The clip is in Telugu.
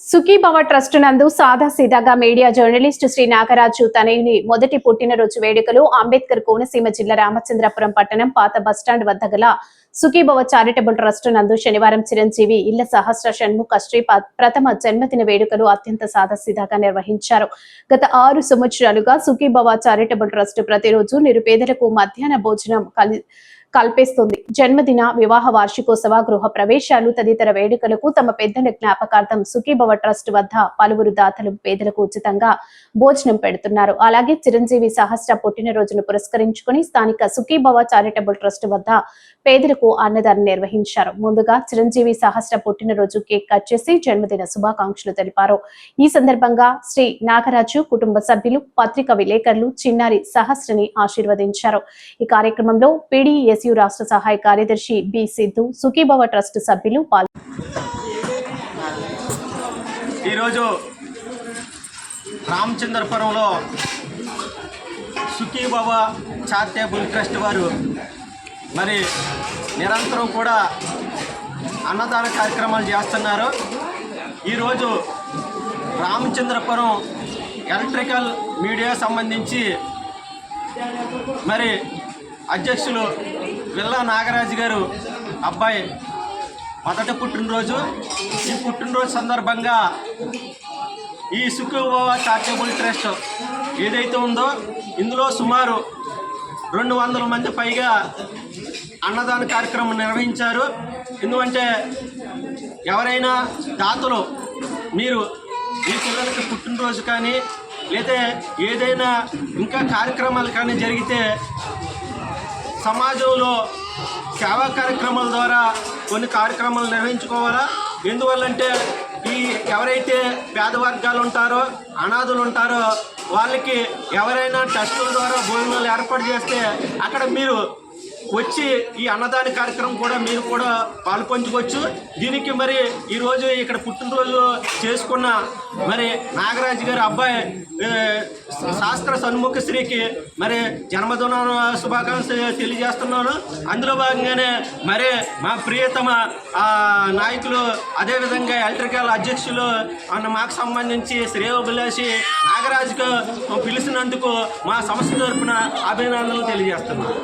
సుఖీభవ ట్రస్ట్ నందు సాదా సీదాగా మీడియా జర్నలిస్టు శ్రీ నాగరాజు తనయుని మొదటి పుట్టినరోజు వేడుకలు అంబేద్కర్ కోనసీమ జిల్లా రామచంద్రపురం పట్టణం పాత బస్టాండ్ వద్ద గల సుఖీభవ చారిటబుల్ ట్రస్ట్ నందు శనివారం చిరంజీవి ఇళ్ళ సహస్ర షణ్ముఖ శ్రీ ప్రథమ జన్మదిన వేడుకలు అత్యంత సాదాసీదాగా నిర్వహించారు. గత ఆరు సంవత్సరాలుగా సుఖీభవ చారిటబుల్ ట్రస్ట్ ప్రతిరోజు నిరుపేదలకు మధ్యాహ్న భోజనం కలి కల్పిస్తుంది. జన్మదిన వివాహ వార్షికోత్సవ గృహ ప్రవేశాలు తదితర వేడుకలకు తమ పెద్దల జ్ఞాపకార్థం సుఖీభవ ట్రస్ట్ వద్ద పలువురు దాతలు పేదలకు ఉచితంగా భోజనం పెడుతున్నారు. అలాగే చిరంజీవి సహస్ర పుట్టినరోజును పురస్కరించుకుని స్థానిక సుఖీభవ చారిటబుల్ ట్రస్ట్ వద్ద పేదలకు అన్నదానం నిర్వహించారు. ముందుగా చిరంజీవి సహస్ర పుట్టినరోజు కేక్ కట్ చేసి జన్మదిన శుభాకాంక్షలు తెలిపారు. ఈ సందర్భంగా శ్రీ నాగరాజు కుటుంబ సభ్యులు పత్రిక విలేకరులు చిన్నారి సహస్రని ఆశీర్వదించారు. ఈ కార్యక్రమంలో పీడీఎస్యు రాష్ట్ర సహాయ కార్యదర్శి బి సిద్ధు సుఖీభవ ట్రస్ట్ సభ్యులు పాల్గొన్నారు ఈరోజు రామచంద్రపురంలో సుఖీభవ చారిటబుల్ ట్రస్ట్ వారు మరి నిరంతరం కూడా అన్నదాన కార్యక్రమాలు చేస్తున్నారు. ఈరోజు రామచంద్రపురం ఎలక్ట్రికల్ మీడియా సంబంధించి మరి అధ్యక్షులు విల్లా నాగరాజు గారు అబ్బాయి మొదటి పుట్టినరోజు ఈ పుట్టినరోజు సందర్భంగా ఈ సుఖభవ చారిటబుల్ ట్రస్ట్ ఏదైతే ఉందో ఇందులో సుమారు రెండు వందల మంది పైగా అన్నదాన కార్యక్రమం నిర్వహించారు. ఎందుకంటే ఎవరైనా దాతలు మీరు మీ పిల్లలకి పుట్టినరోజు కానీ లేదా ఏదైనా ఇంకా కార్యక్రమాలు కానీ జరిగితే సమాజంలో సేవా కార్యక్రమాల ద్వారా కొన్ని కార్యక్రమాలు నిర్వహించుకోవాలా? ఎందువల్లంటే ఈ ఎవరైతే పేద వర్గాలు ఉంటారో అనాథులు ఉంటారో వాళ్ళకి ఎవరైనా టెస్టుల ద్వారా భోజనాలు ఏర్పాటు చేస్తే అక్కడ మీరు వచ్చి ఈ అన్నదాన కార్యక్రమం కూడా మీరు కూడా పాల్పంచుకోవచ్చు. దీనికి మరి ఈరోజు ఇక్కడ పుట్టినరోజు చేసుకున్న మరి నాగరాజు గారి అబ్బాయి శాస్త్ర సన్ముఖ శ్రీకి మరి జన్మదిన శుభాకాంక్షలు తెలియజేస్తున్నాను. అందులో భాగంగానే మరి మా ప్రియతమ నాయకులు అదేవిధంగా ఎలక్ట్రికల్ అధ్యక్షులు అన్న మాకు సంబంధించి శ్రేయోభిలాషి నాగరాజుకు పిలిచినందుకు మా సంస్థ తరపున అభినందనలు తెలియజేస్తున్నాను.